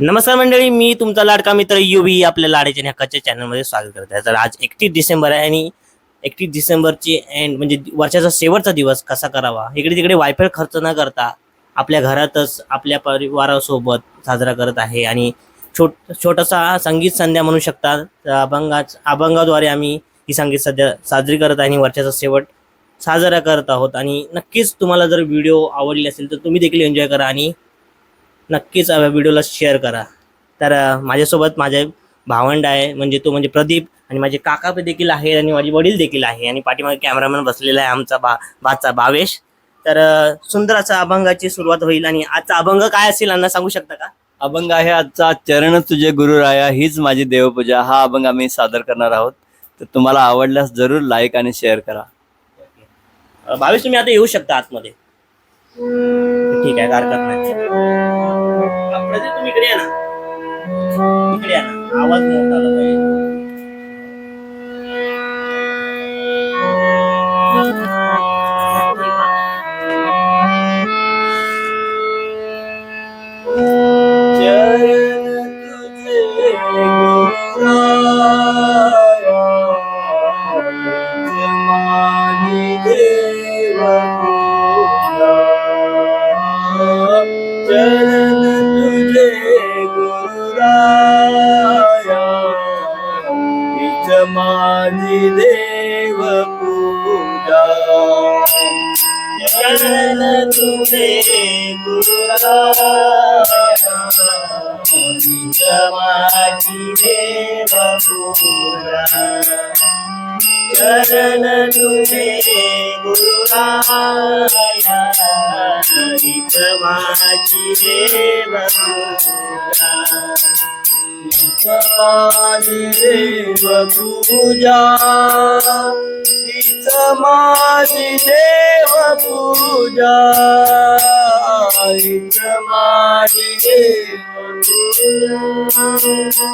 नमस्कार मंडळी मी तुमचा लाडका मित्र युवी आपल्या लाडाच्या आणि हक्काच्या चॅनलमध्ये स्वागत करत आहे. तर आज एकतीस डिसेंबर आहे आणि एकतीस डिसेंबरची एंड म्हणजे वर्षाचा शेवटचा दिवस कसा करावा? इकडे तिकडे वायफाय खर्च न करता आपल्या घरातच आपल्या परिवारासोबत साजरा करत आहे आणि छोट छोटासा संगीत संध्या म्हणू शकता. अभंगाच अभंगाद्वारे आम्ही ही संगीत सध्या साजरी करत आहे आणि वर्षाचा शेवट साजरा करत आहोत आणि नक्कीच तुम्हाला जर व्हिडिओ आवडले असेल तर तुम्ही देखील एन्जॉय करा आणि नक्कीच व्हिडिओला शेअर करा. तर माझ्यासोबत माझे भावंड आहे म्हणजे तो म्हणजे प्रदीप आणि माझे काका देखील आहे आणि माझे वडील देखील आहे आणि पाठीमागे कॅमेरामॅन बसलेला आहे आमचा बा बाचा भावेश. तर सुंदर असा अभंगाची सुरुवात होईल आणि आजचा अभंग काय असेल अण्णा सांगू शकता का? अभंग आहे आजचा चरण तुझे गुरु राया हीच माझी देवपूजा. हा अभंग आम्ही सादर करणार आहोत. तर तुम्हाला आवडल्यास जरूर लाईक आणि शेअर करा. भावेश तुम्ही आता येऊ शकता आतमध्ये. ठीक आहे काय हरकत नाही प्रदीप तुम्ही इकडे या ना. इकडे या ना. आवाज मोठा आला पाहिजे. चरण तुझे गुरुराया हीच माझी देव पूजा चरण तुझे माझी देव पूजा चरण तुझे गुरुराया हीच माझी देव देव पूजा. हीच माझी देव पूजा. माझी देव पूजा.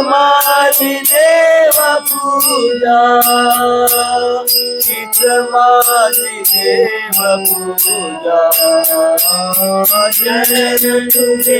माझी देव पूजा हीच माझी देव पूजा चरण तुझे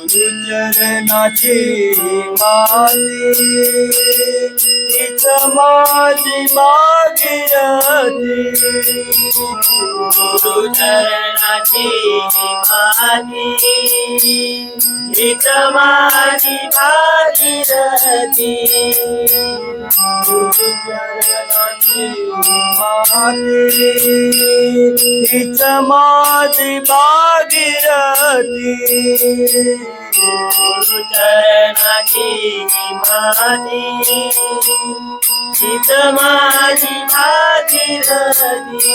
चरणाची देव माझी देव गुरुचरणाची माती हीच माझी भागीरथी गुरुचरणाची माती माझी भागीरथी माती माझी भागीरथी गुरुचरणाची माती चित माझी भागीरथी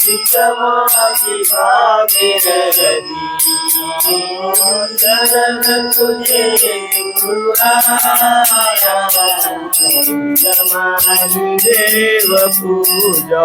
चित माझी भागीरथी चरण तुझे गुरुराया माझी देव पूजा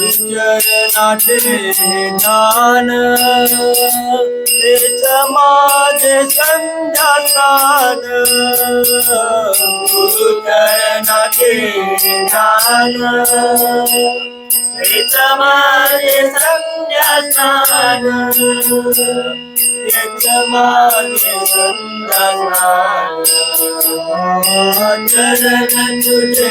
गुरुराया हीच माझी देव चरणाचे ज्ञान तेच माझे संध्याकान गुरुचरणाचे ज्ञान तेच माझे तेच माझे चरण तुझे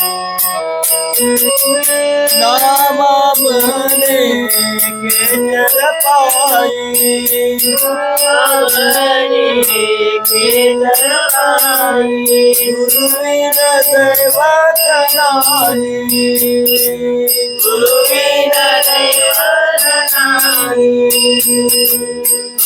तुझे गुरुराया नामा मने केचर पाई गुरुविन दैवत नाही गुरुविन दैवत नाही गुरुविन दैवत नाही चरण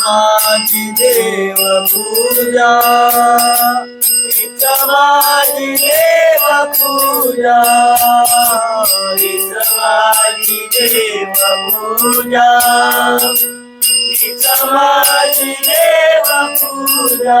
माझी देव पूजा हीच माझी देव पूजा हीच माझी देव पूजा हीच माझी देव पूजा.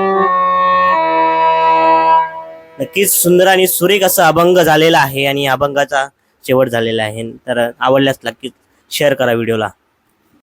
नक्कीच सुंदर आणि सुरेख असा अभंग झालेला आहे आणि अभंगाचा शेवट झालेला आहे. तर आवडल्यास नक्कीच शेअर करा व्हिडिओला